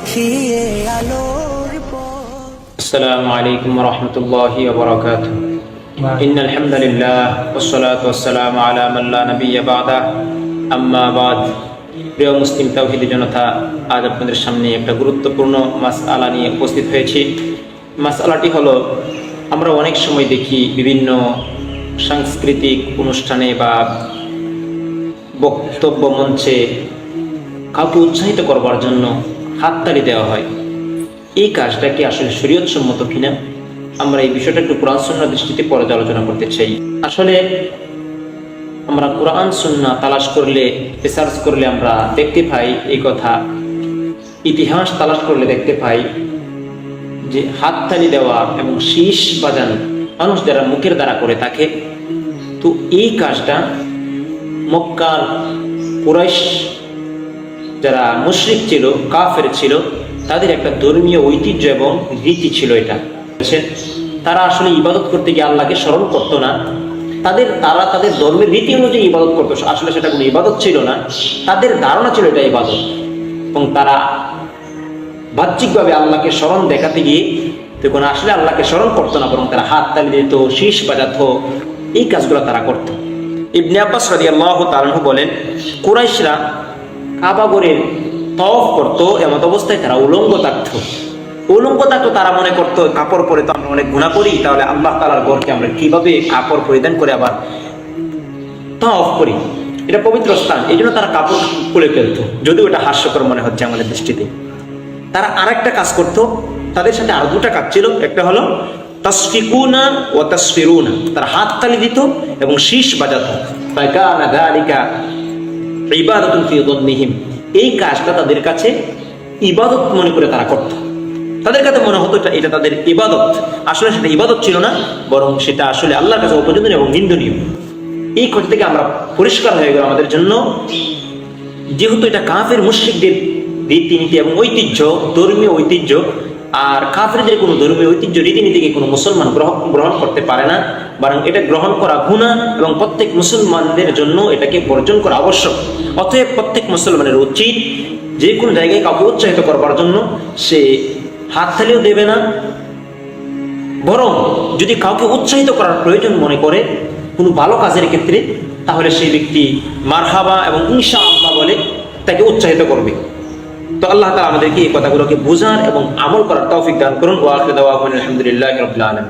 দেখিয়ে আলোর পথ السلام عليكم ورحمة الله وبركاته إن الحمد لله والصلاة والسلام على من لا نبي بعده أما بعد প্রিয় মুসলিম তাওহিদি জনতা আজ আপনাদের সামনে একটা গুরুত্বপূর্ণ মাস আলা নিয়ে উপস্থিত হয়েছি মাস আলাটি হলো আমরা অনেক সময় দেখি বিভিন্ন সাংস্কৃতিক অনুষ্ঠানে বা বক্তব্য মঞ্চে কাউকে উৎসাহিত করবার জন্য হাততালি দেওয়া হয়। এই কাজটা কি আসলে শরীয়ত সম্মত কিনা? আমরা এই বিষয়টা একটু কোরআন সুন্নাহ দৃষ্টিতে পর্যালোচনা করতে চাই। আসলে আমরা কোরআন সুন্না তালাশ করলে রিসার্চ করলে আমরা দেখতে পাই এই কথা। ইতিহাস তালাশ করলে দেখতে পাই যে হাততালি দেওয়া এবং শীষ বাজানো মানুষ যারা মুখের দ্বারা করে থাকে, তো এই কাজটা মক্কার কুরাইশ যারা মুশরিক ছিল, কাফের ছিল, তাদের একটা ধর্মীয় ঐতিহ্য এবং রীতি ছিল এটা? তারা আসলে ইবাদত করতে গিয়ে আল্লাহকে স্মরণ করতো না। তাদের, তারা তাদের ধর্মের রীতি অনুযায়ী ইবাদত করতো। আসলে সেটা কোনো ইবাদত ছিল না। তাদের ধারণা ছিল এটা ইবাদত। এবং তারা বাহ্যিকভাবে আল্লাহকে স্মরণ দেখাতে গিয়ে তখন আসলে আল্লাহকে স্মরণ করতো না, বরং তারা হাত তালি দিত, শীষ বাজাতো, এই কাজগুলো তারা করতো। ইবনে আব্বাস রাদিয়াল্লাহু তাআলা বলেন, কুরাইশরা কাবাগরের তওয়াফ করতো, এমত অবস্থায় তারা উলঙ্গ থাকতো। উলঙ্গ থাকতো তারা মনে করতো, কাপড় পরে তো আমরা অনেক গুণা করি, তাহলে আল্লাহ তাআলার ঘরকে আমরা কীভাবে কাপড় পরিধান করে আবার তওয়াফ করি? এটা পবিত্র স্থান এই জন্য তারা কাপড় খুলে ফেলতো, যদিও এটা হাস্যকর মনে হচ্ছে আমাদের দৃষ্টিতে। তারা আরেকটা কাজ করত, তাদের সাথে আরও দুটা কাজ ছিল, একটা হলো তাসফিকুনা ও তাসফিরুনা। তারা হাত তালি দিত এবং শীষ বাজাতো। ইবাদাতুন এই কাজটা তাদের কাছে ইবাদত মনে করে তারা করত। তাদের কাছে মনে হতো এটা- তাদের ইবাদত। আসলে সেটা ইবাদত ছিল না, বরং সেটা আসলে আল্লাহর কাছে উপযোজনীয় এবং নিন্দনীয়। এই কথা থেকে আমরা পরিষ্কার হয়ে গেল আমাদের জন্য। যেহেতু এটা কাফের মুশ্রিকদের রীতিনীতি এবং ঐতিহ্য, ধর্মীয় ঐতিহ্য, আর কাফেরদের কোনো ধর্মীয় ঐতিহ্য রীতিনীতিকে কোনো মুসলমান গ্রহণ করতে পারে না। বরং এটা গ্রহণ করা গুণা এবং প্রত্যেক মুসলমানদের জন্য এটাকে বর্জন করা আবশ্যক। অতএব প্রত্যেক মুসলমানের উচিত যে কোনো জায়গায় কাউকে উৎসাহিত করবার জন্য সে হাততালিও দেবে না। বরং যদি কাউকে উৎসাহিত করার প্রয়োজন মনে করে কোনো ভালো কাজের ক্ষেত্রে, তাহলে সেই ব্যক্তি মারহাবা এবং ইনশা আল্লাহ বলে তাকে উৎসাহিত করবে। তো আল্লাহ তাআলা আমাদেরকে এই কথাগুলোকে বোঝার এবং আমল করার তৌফিক দান করুন। ওয়া আখিরু দাওয়াহুম আলহামদুলিল্লাহি রাব্বিল আলামিন।